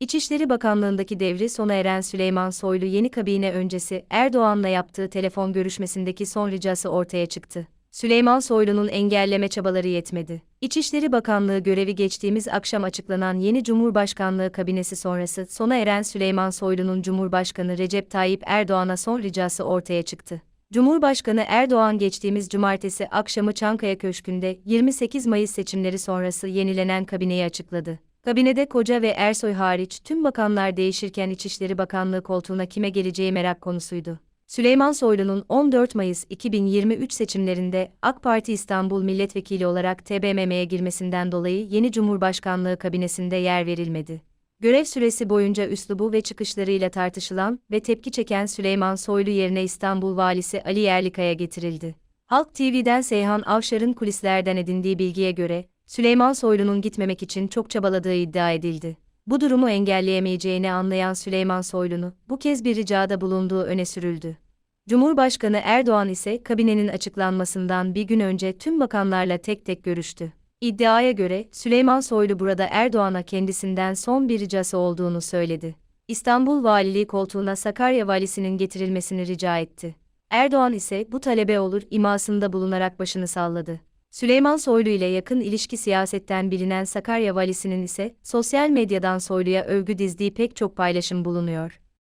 İçişleri Bakanlığındaki devri sona eren Süleyman Soylu yeni kabine öncesi Erdoğan'la yaptığı telefon görüşmesindeki son ricası ortaya çıktı. Süleyman Soylu'nun engelleme çabaları yetmedi. İçişleri Bakanlığı görevi geçtiğimiz akşam açıklanan yeni Cumhurbaşkanlığı kabinesi sonrası sona eren Süleyman Soylu'nun Cumhurbaşkanı Recep Tayyip Erdoğan'a son ricası ortaya çıktı. Cumhurbaşkanı Erdoğan geçtiğimiz cumartesi akşamı Çankaya Köşkü'nde 28 Mayıs seçimleri sonrası yenilenen kabineyi açıkladı. Kabinede Koca ve Ersoy hariç tüm bakanlar değişirken İçişleri Bakanlığı koltuğuna kime geleceği merak konusuydu. Süleyman Soylu'nun 14 Mayıs 2023 seçimlerinde AK Parti İstanbul Milletvekili olarak TBMM'ye girmesinden dolayı yeni Cumhurbaşkanlığı kabinesinde yer verilmedi. Görev süresi boyunca üslubu ve çıkışlarıyla tartışılan ve tepki çeken Süleyman Soylu yerine İstanbul Valisi Ali Yerlikaya getirildi. Halk TV'den Seyhan Avşar'ın kulislerden edindiği bilgiye göre, Süleyman Soylu'nun gitmemek için çok çabaladığı iddia edildi. Bu durumu engelleyemeyeceğini anlayan Süleyman Soylu'nu, bu kez bir ricada bulunduğu öne sürüldü. Cumhurbaşkanı Erdoğan ise kabinenin açıklanmasından bir gün önce tüm bakanlarla tek tek görüştü. İddiaya göre Süleyman Soylu burada Erdoğan'a kendisinden son bir ricası olduğunu söyledi. İstanbul Valiliği koltuğuna Sakarya valisinin getirilmesini rica etti. Erdoğan ise bu talebe olur imasında bulunarak başını salladı. Süleyman Soylu ile yakın ilişki siyasetten bilinen Sakarya valisinin ise sosyal medyadan Soylu'ya övgü dizdiği pek çok paylaşım bulunuyor.